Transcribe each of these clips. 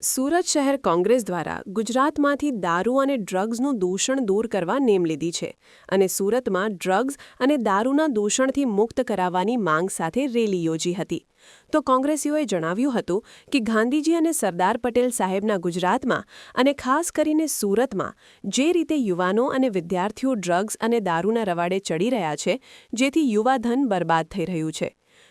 સુરત શહેર કોંગ્રેસ દ્વારા ગુજરાતમાંથી દારૂ અને ડ્રગ્સનું દૂષણ દૂર કરવા નેમ લીધી છે અને સુરતમાં ડ્રગ્સ અને દારૂના દૂષણથી મુક્ત કરાવવાની માંગ સાથે રેલી યોજી હતી. તો કોંગ્રેસીઓએ જણાવ્યું હતું કે ગાંધીજી અને સરદાર પટેલ સાહેબના ગુજરાતમાં અને ખાસ કરીને સુરતમાં જે રીતે યુવાનો અને વિદ્યાર્થીઓ ડ્રગ્સ અને દારૂના રવાડે ચડી રહ્યા છે, જેથી યુવાધન બરબાદ થઈ રહ્યું છે.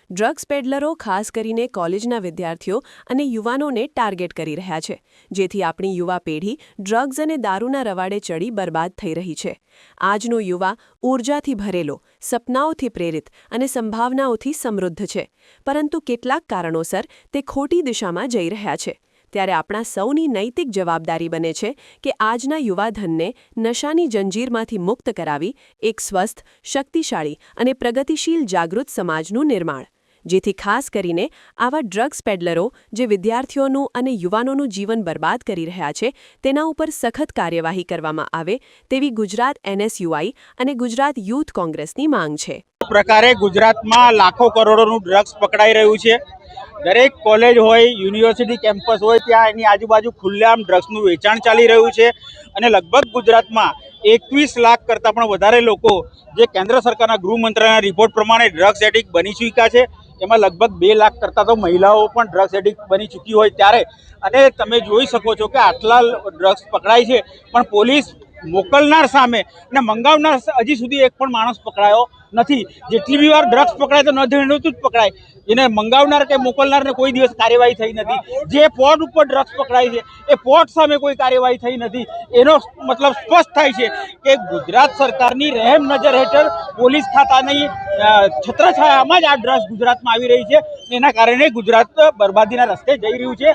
ડ્રગ્સ પેડલરો ખાસ કરીને કોલેજના વિદ્યાર્થીઓ અને યુવાનોને ટાર્ગેટ કરી રહ્યા છે, જેથી આપણી યુવા પેઢી ડ્રગ્સ અને દારૂના રવાડે ચડી બરબાદ થઈ રહી છે. આજનો યુવા ઊર્જાથી ભરેલો, સપનાઓથી પ્રેરિત અને સંભાવનાઓથી સમૃદ્ધ છે, પરંતુ કેટલાક કારણોસર તે ખોટી દિશામાં જઈ રહ્યા છે. ત્યારે આપણા સૌની નૈતિક જવાબદારી બને છે કે આજના યુવાધનને નશાની જંજીરમાંથી મુક્ત કરાવી એક સ્વસ્થ, શક્તિશાળી અને પ્રગતિશીલ જાગૃત સમાજનું નિર્માણ. જેથી ખાસ કરીને આવા ડ્રગ્સ પેડલરો જે વિદ્યાર્થીઓનું અને યુવાનોનું જીવન બરબાદ કરી રહ્યા છે, તેના ઉપર સખત કાર્યવાહી કરવામાં આવે તેવી ગુજરાત એનએસયુઆઈ અને ગુજરાત યુથ કોંગ્રેસની માંગ છે. પ્રકારે ગુજરાતમાં લાખો કરોડોનું ડ્રગ્સ પકડાઈ રહ્યું છે. દરેક કોલેજ હોય, યુનિવર્સિટી કેમ્પસ હોય, ત્યાં એની આજુબાજુ ખુલ્લેઆમ ડ્રગ્સનું વેચાણ ચાલી રહ્યું છે અને લગભગ ગુજરાતમાં એકવીસ લાખ કરતાં પણ વધારે લોકો જે કેન્દ્ર સરકારના ગૃહ મંત્રાલયના રિપોર્ટ પ્રમાણે ડ્રગ્સ એડિક્ટ બની ચૂક્યા છે. એમાં લગભગ બે લાખ કરતાં તો મહિલાઓ પણ ડ્રગ્સ એડિક્ટ બની ચૂકી હોય ત્યારે. અને તમે જોઈ શકો છો કે આટલા ડ્રગ્સ પકડાય છે, પણ પોલીસ મોકલનાર સામે અને મંગાવનાર હજી સુધી એક પણ માણસ પકડાયો નથી. જેટલી બી વાર ડ્રગ્સ પકડાય તો ન ધીણું જ પકડાય. એને મંગાવનાર કે મોકલનારને કોઈ દિવસ કાર્યવાહી થઈ નથી. જે પોટ ઉપર ડ્રગ્સ પકડાય છે, એ પોટ સામે કોઈ કાર્યવાહી થઈ નથી. એનો મતલબ સ્પષ્ટ થાય છે કે ગુજરાત સરકારની રહેમ નજર હેઠળ પોલીસ ખાતાની છત્રછાયામાં જ આ ડ્રગ્સ ગુજરાતમાં આવી રહી છે. એના કારણે ગુજરાત બરબાદીના રસ્તે જઈ રહ્યું છે.